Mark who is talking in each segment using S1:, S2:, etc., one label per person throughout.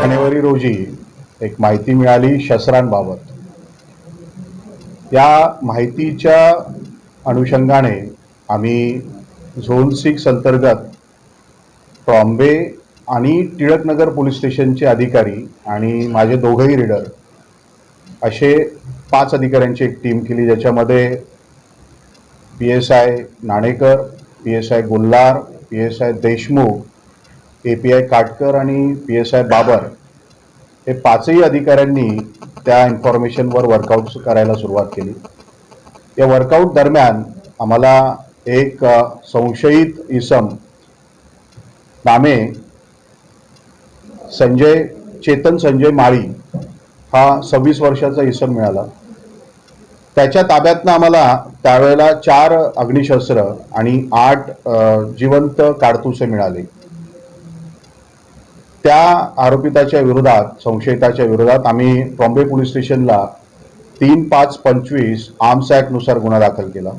S1: जानेवारी रोजी एक माहिती मिळाली शस्त्रांबाबत. या माहितीच्या अनुषंगाने आम्ही झोन सिक्स अंतर्गत ट्रॉम्बे आणि टिळकनगर पोलीस स्टेशनचे अधिकारी आणि माझे दोघंही रीडर असे पाच अधिकाऱ्यांची एक टीम केली ज्याच्यामध्ये P S I Nanekar P S I Gullar P S I Deshmukh A P I Katkar आणि पी एस आय बाबर हे पाचही अधिकाऱ्यांनी त्या इन्फॉर्मेशनवर वर्कआउट करायला सुरुवात केली. या वर्कआउट दरम्यान आम्हाला एक संशयित इसम नामे संजय चेतन संजय माळी हा सव्वीस वर्षाचा इसम मिळाला. त्याच्या ताब्यातनं आम्हाला त्यावेळेला चार अग्निशस्त्र आणि आठ जिवंत काडतुसे मिळाले. त्या आरोपिताच्या विरोधात संशयिताच्या विरोधात आम्ही ट्रॉम्बे पोलीस स्टेशनला तीन पाच पंचवीस आर्म्स ॲक्टनुसार गुन्हा दाखल केला.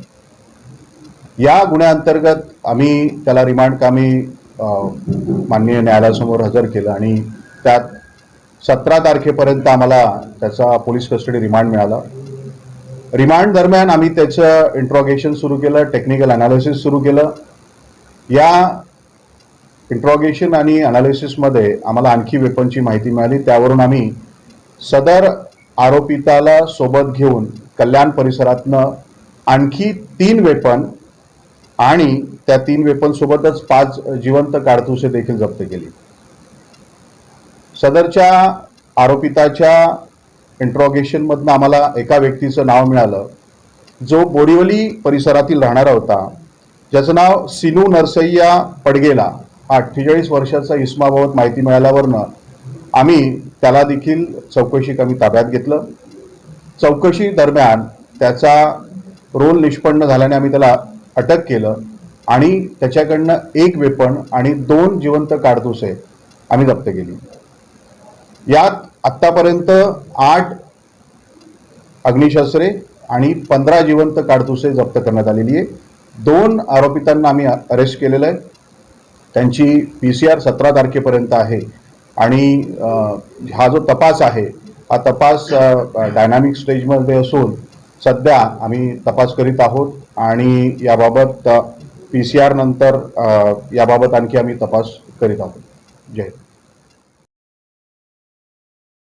S1: या गुन्ह्याअंतर्गत आम्ही त्याला रिमांड कामी माननीय न्यायालयासमोर हजर केलं आणि त्यात सतरा तारखेपर्यंत आम्हाला त्याचा पोलीस कस्टडी रिमांड मिळाला. रिमांड दरम्यान आम्ही त्याचं इंट्रॉगेशन सुरू केलं टेक्निकल अनालिसिस सुरू केलं. या इंट्रॉगेशन आणि अनालिसिसमध्ये आम्हाला आणखी वेपनची माहिती मिळाली. त्यावरून आम्ही सदर आरोपिताला सोबत घेऊन कल्याण परिसरातनं आणखी तीन वेपन आणि त्या तीन वेपनसोबतच पाच जिवंत काडतुसे देखील जप्त केली. सदरच्या आरोपिताच्या इंट्रॉगेशनमधनं आम्हाला एका व्यक्तीचं नाव मिळालं. जो बोरिवली परिसरातील राहणारा होता. ज्याचं नाव सिनू नरसय्या पडगेला. अठ्ठेचाळीस वर्षाचा इस्माबाबत माहिती मिळाल्यावरनं आम्ही त्याला देखील चौकशी कमी ताब्यात घेतलं. चौकशी दरम्यान त्याचा रोल निष्पन्न झाल्याने आम्ही त्याला अटक केलं आणि त्याच्याकडनं एक वेपण आणि दोन जिवंत काडतुसे आम्ही जप्त केली. यात आत्तापर्यंत आठ अग्निशस्त्रे आणि पंधरा जिवंत काडतुसे जप्त करण्यात आलेली आहे. दोन आरोपितांना आम्ही अरेस्ट केलेलं आहे. त्यांची पी सी आर सतरा तारखेपर्यंत आहे. आणि हा जो तपास आहे हा तपास डायनामिक स्टेजमध्ये असून सध्या आम्ही तपास करीत आहोत आणि याबाबत पी सी आर नंतर याबाबत आणखी आम्ही तपास करीत आहोत. जय